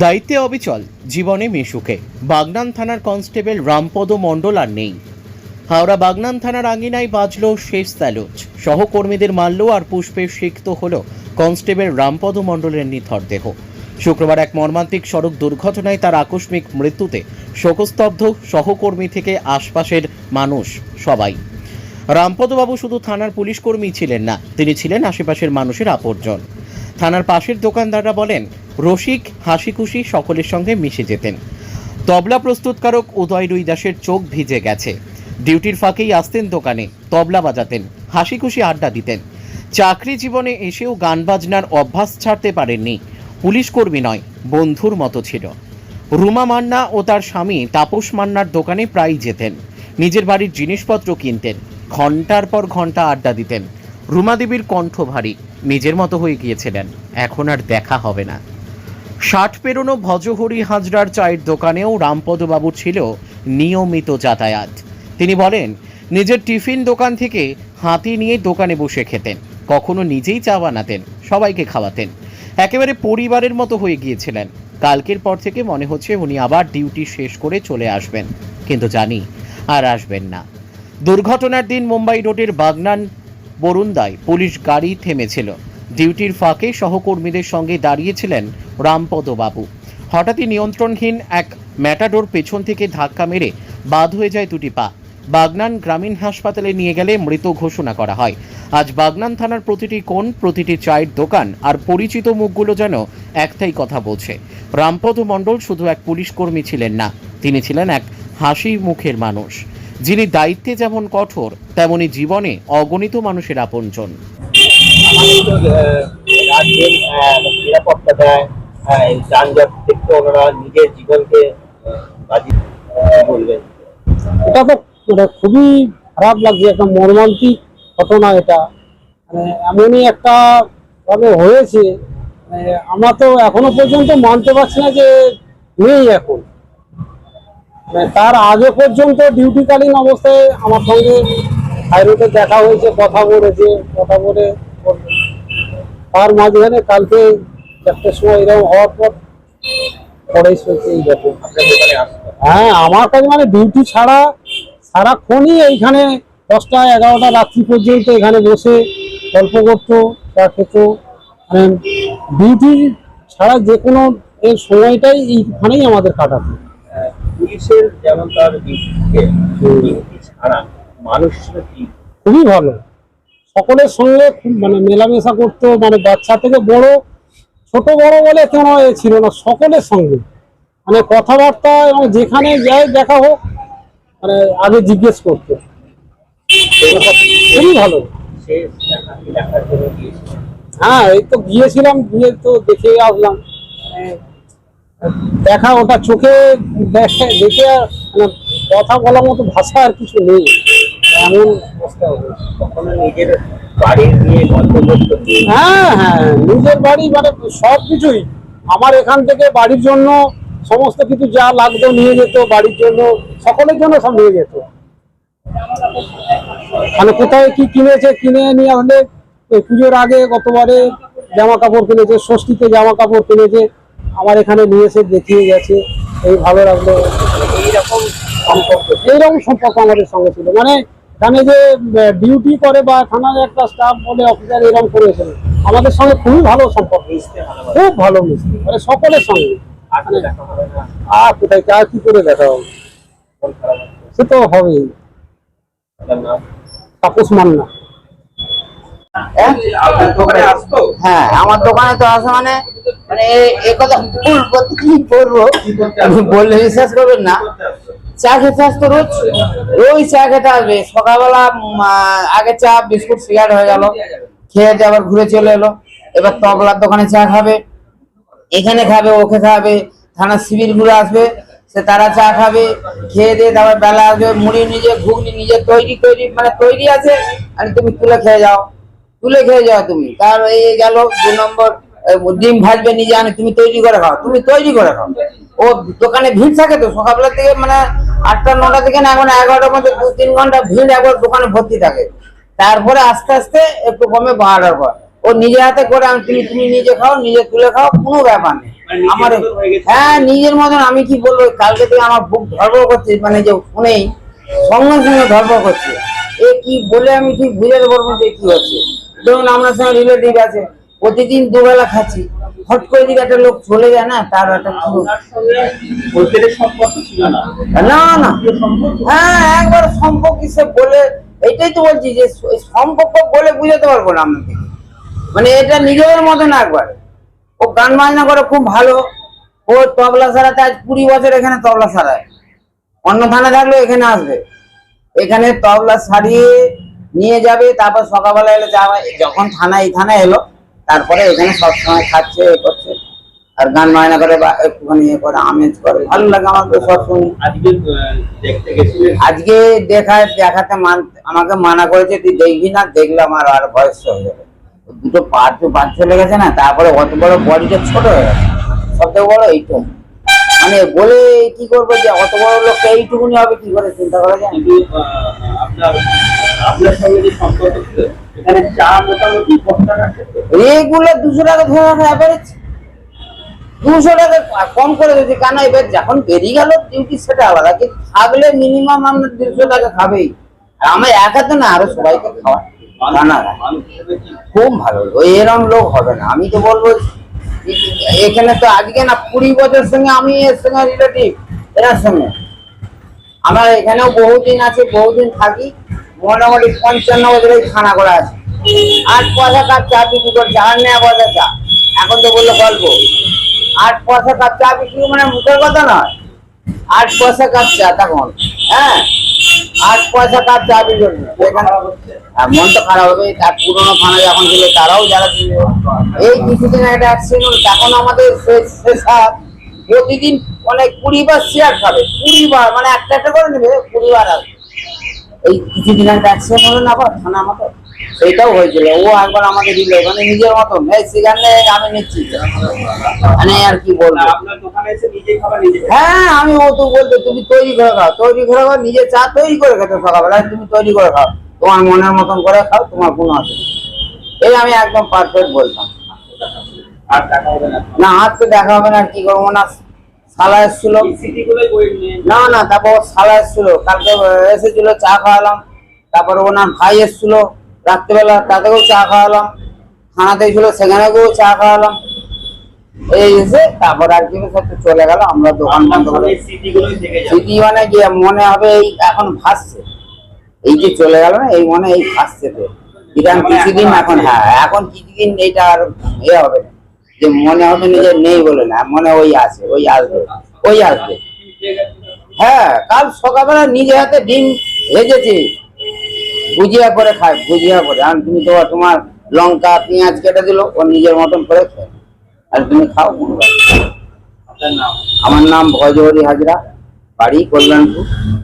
দায়িত্বে অবিচল, জীবনে মিশুকে। বাগনান থানার কনস্টেবল রামপদ মণ্ডল আর নেই। হাওড়া বাগনান থানার আঙিনায় বাজল শেষ স্যালুট। সহকর্মীদের মারল আর পুষ্পে সিক্ত হল কনস্টেবল রামপদ মণ্ডলের নিথর দেহ। শুক্রবার এক মর্মান্তিক সড়ক দুর্ঘটনায় তার আকস্মিক মৃত্যুতে শোকস্তব্ধ সহকর্মী থেকে আশপাশের মানুষ সবাই। রামপদবাবু শুধু থানার পুলিশ কর্মী ছিলেন না, তিনি ছিলেন আশেপাশের মানুষের আপরজন থানার পাশের দোকানদাররা বলেন রসিক হাসি খুশি সকলের সঙ্গে মিশে যেতেন। তবলা প্রস্তুতকারক উদয় রুই দাসের চোখ ভিজে গেছে। ডিউটির ফাঁকেই আসতেন দোকানে, তবলা বাজাতেন হাসি খুশি আড্ডা দিতেন। চাকরি জীবনে এসেও গান বাজনার অভ্যাস ছাড়তে পারেননি। পুলিশ কর্মী নয়, বন্ধুর মতো ছিল। রুমা মান্না ও তার স্বামী তাপস মান্নার দোকানে প্রায়ই যেতেন। নিজের বাড়ির জিনিসপত্র কিনতেন, ঘণ্টার পর ঘণ্টা আড্ডা দিতেন। রুমা দেবীর কণ্ঠ ভারী, নিজের মতো হয়ে গিয়েছিলেন। এখন আর দেখা হবে না। ষাট পেরোনো ভজহরি হাজরার চায়ের দোকানেও রামপদবাবু ছিল নিয়মিত যাতায়াত। তিনি বলেন, নিজের টিফিন দোকান থেকে হাতি নিয়ে দোকানে বসে খেতেন, কখনো নিজেই চা বানাতেন, সবাইকে খাওয়াতেন। একেবারে পরিবারের মতো হয়ে গিয়েছিলেন। কালকের পর থেকে মনে হচ্ছে উনি আবার ডিউটি শেষ করে চলে আসবেন। কিন্তু জানি, আর আসবেন না। দুর্ঘটনার দিন মুম্বাই রোডের বাগনান বরুন্দায় পুলিশ গাড়ি থেমেছিল। ডিউটির ফাঁকে সহকর্মীদের সঙ্গে দাঁড়িয়েছিলেন রামপদ বাবু হঠাৎই নিয়ন্ত্রণহীন এক ম্যাটাডোর পেছন থেকে ধাক্কা মেরে বাদ হয়ে যায় দুটি পা। বাগনান গ্রামীণ হাসপাতালে নিয়ে গেলে মৃত ঘোষণা করা হয়। আজ বাগনান থানার প্রতিটি কোণ, প্রতিটি চায়ের দোকান আর পরিচিত মুখগুলো যেন একটাই কথা বলছে। রামপদ মণ্ডল শুধু এক পুলিশ কর্মী ছিলেন না, তিনি ছিলেন এক হাসি মুখের মানুষ। যিনি দায়িত্বে যেমন কঠোর, তেমনি জীবনে অগণিত মানুষের আপনজন। নিরাপত্তা দেয় নিজের জীবনকে এটা তো খুবই খারাপ লাগছে, একটা মর্মান্তিক ঘটনা এটা। মানে এমনই একটা ভাবে হয়েছে মানে আমরা তো এখনও পর্যন্ত মানতে পারছি না যে নেই এখন। মানে তার আগে পর্যন্ত ডিউটিকালীন অবস্থায় আমার সঙ্গে হাইরোডে দেখা হয়েছে, কথা বলেছে, কথা বলে তার মাঝখানে কালকে চারটের সময় এরকম হওয়ার পর পরেই হয়েছে এই ব্যাপার। হ্যাঁ আমার কাছে মানে ডিউটি ছাড়া সারাক্ষণই এইখানে দশটা এগারোটা রাত্রি পর্যন্ত এখানে বসে গল্প করতো চা খেত। মানে ডিউটি ছাড়া যে কোনো এর সময়টাই এইখানেই আমাদের কাটাতো। আহ, পুলিশের যেমন তার খুবই ভালো। সকলের সঙ্গে মানে মেলামেশা করতো মানে বাচ্চা থেকে বড়, ছোট বড় বলে কোনো এ ছিল না, সকলের সঙ্গে। মানে কথাবার্তা এবং যেখানে যাই দেখা হোক মানে আগে জিজ্ঞেস করতো। খুবই ভালো। হ্যাঁ এই তো গিয়েছিলাম, গিয়ে তো দেখে আসলাম। দেখা, ওটা চোখে দেখে দেখে মানে কথা বলার মতো ভাষা আর কিছু নেই। এমন অবস্থা কখনো নিজের বাড়ির নিয়ে গল্প করতো হ্যাঁ হ্যাঁ নিজের বাড়ি মানে সব কিছুই। আমার এখান থেকে বাড়ির জন্য সমস্ত কিছু যা লাগতো নিয়ে যেত বাড়ির জন্য সকলের জন্য সব নিয়ে যেত। মানে কোথায় কি কিনেছে কিনে নিয়ে আসলে পুজোর আগে গতবারে জামা কাপড় কিনেছে ষষ্ঠীতে জামা কাপড় কিনেছে আমার এখানে নিয়ে এসে দেখিয়ে গেছে এই ভালো লাগল। এইরকম সম্পর্ক এইরকম সম্পর্ক আমাদের সঙ্গে ছিল। মানে এখানে যে ডিউটি করে বা থানার একটা স্টাফ বলে অফিসার এরকম করেছিল আমাদের সঙ্গে খুবই ভালো সম্পর্ক। মিশতে খুব ভালো মিস্ত্রি। মানে সকলের সঙ্গে। আর তো দেখা হবে না। আর কি করে দেখা হবে? সে তো হবেই। তাপস মান্না। দোকানে আসতো? হ্যাঁ আমার দোকানে তো আসে মানে মানে এ- কথা ভুল কি করব বললে বিশ্বাস করবেন না। চা খেতে আসতো রোজ? রোজ চা খেতে আসবে। সকালবেলা আগে চা, বিস্কুট, সিগারেট হয়ে গেল। খেয়ে আবার ঘুরে চলে এলো। এবার তবলার দোকানে চা খাবে। এখানে খাবে, ওকে খাবে। থানার শিবির ঘুরে আসবে, সে তারা চা খাবে। খেয়ে দিয়ে তারপর বেলা আসবে। মুড়ি নিজে, ঘুগনি নিজে তৈরি তৈরি মানে তৈরি আছে। আর তুমি তুলে খেয়ে যাও। তুলে খেয়ে যাও তুমি। তার এই গেল দু নম্বর ডিম ভাজবে নিজে আনে, তুমি তৈরি করে খাও। তুমি তৈরি করে খাও। ও দোকানে ভিড় থাকে তো সকালবেলা থেকে মানে আটটা নটা থেকে না এখন এগারোটার মধ্যে দু তিন ঘণ্টা ভিড় একবার দোকানে ভর্তি থাকে। তারপরে আস্তে আস্তে একটু কমে বাড়ার পর। ও নিজে হাতে করে আমি তুমি তুমি নিজে খাও নিজে তুলে খাও কোনো ব্যাপার নেই। মানে আমার হয়ে নিজের মতন আমি কি বলব কালকে থেকে আমার বুক ধরপড় করছে মানে যে শুনেই সঙ্গে সঙ্গে ধরপড় করছে। এ কি বলে আমি ঠিক বুঝাতে পারব যে কি হচ্ছে। ধরুন আমার সঙ্গে রিলেটিভ আছে প্রতিদিন দুবেলা খাচ্ছি। হট করে দিকে একটা লোক চলে যায় না তার একটা না। না না। হ্যাঁ একবার সম্পর্ক সে বলে এটাই তো বলছি যে সম্পর্ক বলে বুঝাতে পারব না আপনাকে। মানে এটা নিজের মতো না একবার। ও গান বাজনা করে খুব ভালো। ও তবলা সারাতে আজ কুড়ি বছর এখানে তবলা সারায়। অন্য থানা থাকলেও এখানে আসবে। এখানে তবলা সারিয়ে নিয়ে যাবে তারপর সকালবেলা এলে যাওয়া যখন থানা এই থানা এলো তারপরে এখানে সবসময় খাচ্ছে এ করছে। আর গান বায়না করে বা একটুখানি ইয়ে করে আমেজ করে। ভালো লাগে আমার সব সময়। আজকে দেখতে গেছিলেন? আজকে দেখায় দেখাতে মান আমাকে মানা করেছে তুই দেখবি না দেখলে আমার আর বয়স হয়ে যাবে। দুটো পা তো বাদ চলে গেছে না তারপরে অত বড় বডিটা ছোট হয়ে গেছে। সব থেকে বড় এইটুকু। মানে বলে কি করব যে অত বড় লোকটা এইটুকুনি হবে কি করে চিন্তা করা যায়? আপনার আপনার সঙ্গে যে সম্পর্ক ছিল এখানে চা মোটামুটি কত টাকা রেগুলার দুশো টাকা ধরে রাখা অ্যাভারেজ দুশো টাকা কম করে দিয়েছি কেন এবার যখন বেরিয়ে গেল ডিউটি সেটা আলাদা। কিন্তু থাকলে মিনিমাম আমরা দেড়শো টাকা খাবেই। আর আমার একা তো না আরও সবাইকে খাওয়া না খুব ভালো এরম লোক হবে না। আমি তো বলব এখানে তো আজকে না কুড়ি বছর সঙ্গে আমি এর সঙ্গে রিলেটিভ এনার সঙ্গে। আমার এখানেও বহুদিন আছে, বহুদিন থাকি, মোটামুটি পঞ্চান্ন বছরের খানা করা আছে। আট পয়সা কাপ চা বিক্রি করছে আর নেওয়া পয়সা চা। এখন তো বলল গল্প। আট পয়সা কাপ চা বিক্রি মানে মুখের কথা নয়। আট পয়সা কাপ চা, তখন হ্যাঁ? আট পয়সা কাপ চা বিক্রি এখানে আর মন তো খারাপ হবে তার পুরোনো থানা যখন ছিল তারাও যারা ছিল এই কিছুদিন একটা অ্যাক্সিডেন্ট তখন আমাদের প্রতিদিন মানে কুড়ি বার শেয়ার খাবে কুড়ি বার মানে একটা একটা করে নেবে কুড়ি বার আসবে এই কিছুদিন একটা অ্যাক্সিডেন্ট হলো না আবার থানা মতো? সেইটাও হয়েছিল ও একবার আমাকে দিল মানে নিজের মতন সেখানে আমি নিচ্ছি। মানে আর কি বলব? আপনার দোকানে এসে নিজেই খাবার নিজে খায়। হ্যাঁ আমি ও তো বলতো তুমি তৈরি করে খাও তৈরি করে খাও নিজে চা তৈরি করে খেতে সকালবেলা তুমি তৈরি করে খাও। তোমার মনের মতন করে খাও তোমার কোনো অসুবিধা এই আমি একদম পারফেক্ট বলতাম। আর না। হাত তো দেখা হবে না কি করব না? সালা এসেছিল। না না তারপর সালা এসেছিল। কালকে এসেছিল চা খাওয়ালাম। তারপর ওনার ভাই এসেছিল রাত্রেবেলা তাদেরকেও চা খাওয়ালাম। থানাতে ছিল সেখানেও চা খাওয়ালাম। এই এসে তারপর আর কি সাথে চলে গেল। আমরা দোকান বন্ধ করে স্মৃতি মানে মনে হবে এই এখন ভাসছে। এই যে চলে গেল না এই মনে এই ভাসছে তো। ইরান কিছুদিন এখন হ্যাঁ এখন কিছুদিন এইটা আর এ হবে না। যে মনে হবে না যে নেই বলে না মনে ওই আছে ওই আসবে ওই আসবে। হ্যাঁ কাল সকালবেলা নিজে হাতে ডিম ভেজেছি। ভুজিয়া করে খায় ভুজিয়া করে। আর তুমি তোমার তোমার লঙ্কা পেঁয়াজ কেটে দিল ও নিজের মতন করে খায় আর তুমি খাও কোনো আমার নাম ভজহরি হাজরা বাড়ি কল্যাণপুর।